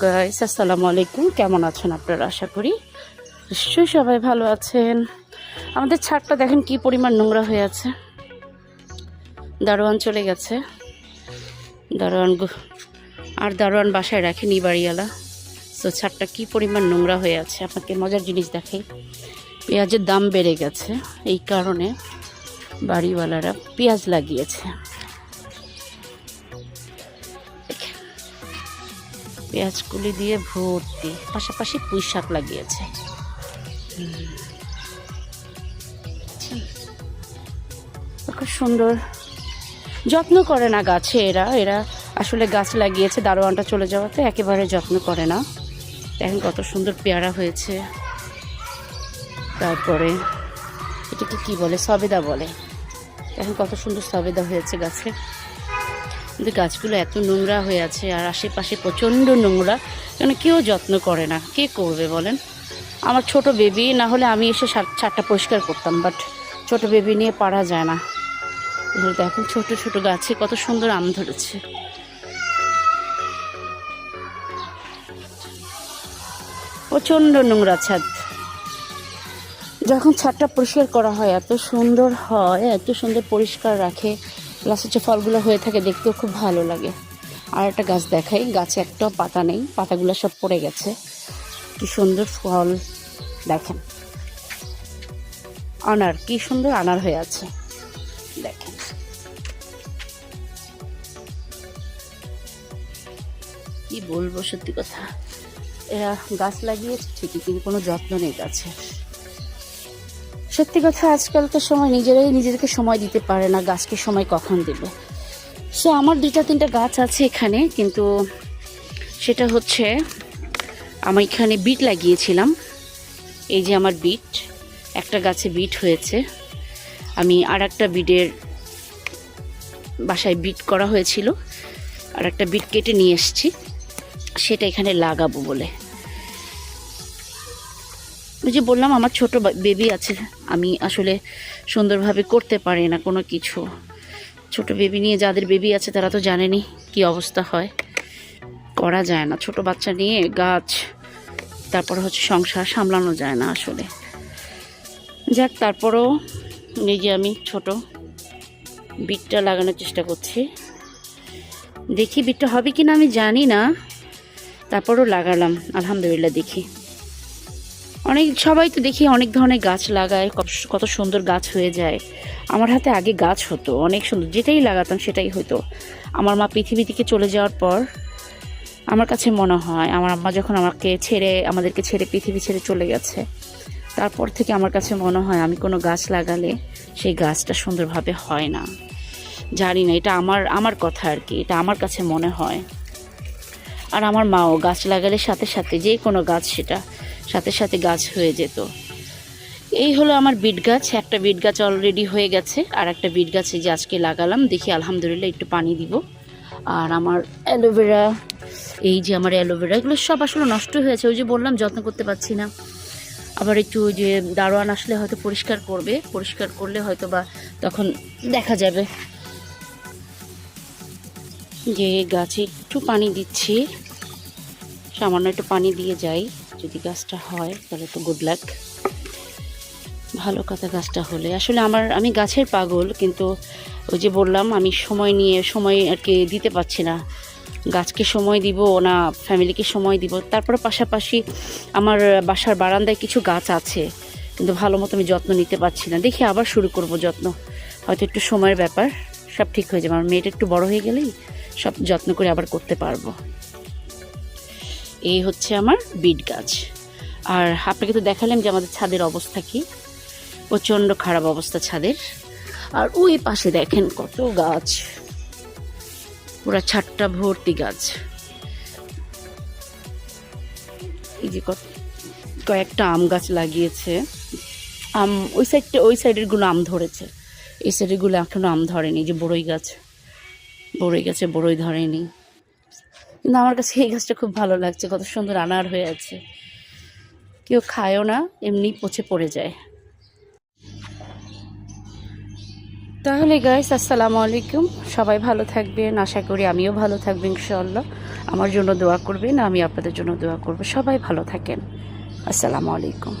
Guys আসসালামু আলাইকুম। কেমন আছেন আপনারা? আশা করি নিশ্চয়ই সবাই ভালো আছেন। আমাদের ছাদটা দেখেন কি পরিমাণ নোংরা হয়ে আছে। দারোয়ান চলে গেছে। দারোয়ান আর দারোয়ান বাসায় রাখেনি বাড়িওয়ালা। তো ছাদটা কি পরিমাণ নোংরা হয়ে আছে? আপনাকে মজার জিনিস দেখাই। পেঁয়াজের দাম বেড়ে গেছে। এই কারণে বাড়িওয়ালারা পেঁয়াজ লাগিয়েছে। পেঁয়াজগুলি দিয়ে ভর্তি, পাশাপাশি পুঁই শাক লাগিয়েছে। খুব সুন্দর। যত্ন করে না গাছে এরা। এরা আসলে গাছ লাগিয়েছে, দারোয়ানটা চলে যাওয়াতে একেবারে যত্ন করে না। দেখেন কত সুন্দর পেয়ারা হয়েছে। তারপরে এটাকে কি বলে? সবেদা বলে। এখন কত সুন্দর সবেদা হয়েছে গাছে। কিন্তু গাছগুলো এত নোংরা হয়ে আছে আর আশেপাশে প্রচণ্ড নোংরা কেন কেউ যত্ন করে না। কে করবে বলেন? আমার ছোট বেবি, না হলে আমি এসে ছাদটা পরিষ্কার করতাম বাট ছোট বেবি নিয়ে পারা যায় না। এগুলো দেখেন ছোট ছোট গাছে কত সুন্দর আম ধরেছে। প্রচণ্ড নোংরা ছাদ। যখন ছাদটা পরিষ্কার করা হয়, এত সুন্দর হয়, এত সুন্দর পরিষ্কার রাখে প্লাস হচ্ছে ফলগুলো হয়ে থাকে, দেখতেও খুব ভালো লাগে। আর একটা গাছ দেখাই, গাছে একটাও পাতা নেই, পাতাগুলো সব পড়ে গেছে। কি সুন্দর ফল, দেখেন। আনার, কি সুন্দর আনার হয়ে আছে। দেখেন। কি বলব সত্যি কথা? এরা গাছ লাগিয়েছে ঠিকই, কিন্তু কোনো যত্ন নেই গাছের সত্যি কথা, আজকালকার সময় নিজেরাই নিজেদেরকে সময় দিতে পারে না, গাছকে সময় কখন দেবে? সো আমার দুইটা, তিনটা গাছ আছে এখানে, কিন্তু সেটা হচ্ছে, আমি এখানে বিট লাগিয়েছিলাম। এই যে আমার বিট, একটা গাছে বিট হয়েছে। আমি আর একটা বিটের বাসায় বিট করা হয়েছিল আর একটা বিট কেটে নিয়ে এসেছি, সেটা এখানে লাগাবো বলে। ওই যে বললাম, আমার ছোট বেবি আছে। আমি আসলে সুন্দরভাবে করতে পারি না কোনো কিছু। ছোট বেবি নিয়ে যাদের বেবি আছে তারা তো জানেনি কি অবস্থা হয়। করা যায় না। ছোট বাচ্চা নিয়ে গাছ, তারপর হচ্ছে সংসার সামলানো যায় না আসলে। যাক, তারপরেও নিজে আমি ছোট, বিটটা লাগানোর চেষ্টা করছি। দেখি বিটটা হবে কি না আমি জানি না। তারপরও লাগালাম, আলহামদুলিল্লাহ দেখি। অনেক, সবাই তো দেখি অনেক ধরনের গাছ লাগায়, কত- সুন্দর গাছ হয়ে যায়। আমার হাতে আগে গাছ হতো, অনেক সুন্দর, যেটাই লাগাতাম সেটাই হতো। আমার মা পৃথিবী থেকে চলে যাওয়ার পর আমার কাছে মনে হয়, আমার আম্মা যখন আমাকে ছেড়ে, আমাদেরকে ছেড়ে, পৃথিবী ছেড়ে চলে গেছে, তারপর থেকে আমার কাছে মনে হয় আমি কোনো গাছ লাগালে সেই গাছটা সুন্দরভাবে হয় না। জানি না, এটা আমার আমার কথা আর কি, এটা আমার কাছে মনে হয়। আর আমার মাও গাছ লাগালে সাথে সাথে যে কোনো গাছ সেটা সাথে সাথে গাছ হয়ে যেত। এই হলো আমার বিট গাছ, একটা বিট গাছ অলরেডি হয়ে গেছে, আর একটা বিট গাছ এই যে আজকে লাগালাম, দেখি আলহামদুলিল্লাহ একটু পানি দিব। আর আমার অ্যালোভেরা এই যে আমার অ্যালোভেরা এগুলো সব আসলে নষ্ট হয়েছে, ওই যে বললাম, যত্ন করতে পারছি না। আবার একটু যে দারোয়ান আসলে হয়তো পরিষ্কার করবে, পরিষ্কার করলে হয়তো বা তখন দেখা যাবে। যে গাছে একটু পানি দিচ্ছি, সামান্য একটু পানি দিয়ে যাই। যদি গাছটা হয়, তাহলে তো গুড লাক ভালো কথা গাছটা হলে। আসলে আমার, আমি গাছের পাগল, কিন্তু ওই যে বললাম, আমি সময় নিয়ে, সময় আর কি দিতে পারছি না। গাছকে সময় দিব না ফ্যামিলিকে সময় দিব। তারপরে পাশাপাশি আমার বাসার বারান্দায় কিছু গাছ আছে, কিন্তু ভালো মতো আমি যত্ন নিতে পারছি না। দেখি আবার শুরু করব যত্ন। হয়তো একটু সময়ের ব্যাপার, সব ঠিক হয়ে যাবে। আমার মেয়েটা একটু বড় হয়ে গেলেই সব যত্ন করে আবার করতে পারব। এই হচ্ছে আমার বিট গাছ। আর আপনাকে তো দেখালাম যে আমাদের ছাদের অবস্থা কি। প্রচণ্ড খারাপ অবস্থা ছাদের। আর ওই পাশে দেখেন কত গাছ। পুরা ছাদটা ভর্তি গাছ। এই যে কয়েকটা আম গাছ লাগিয়েছে। আম ওই সাইডটা ওই সাইডেরগুলো আম ধরেছে। এই সাইডেরগুলো এখনও আম ধরেনি যে বড়ই গাছ। বড়ই গাছে বড়ই ধরেনি। কিন্তু আমার কাছে এই গাছটা খুব ভালো লাগছে, কত সুন্দর আনার হয়ে আছে। কেউ খায়ও না, এমনি পচে পড়ে যায়। তাহলে গাইস আসসালামু আলাইকুম। সবাই ভালো থাকবেন, আশা করি আমিও ভালো থাকব ইনশাল্লাহ আমার জন্য দোয়া করবেন, আমি আপনাদের জন্য দোয়া করব। সবাই ভালো থাকেন। আসসালামু আলাইকুম।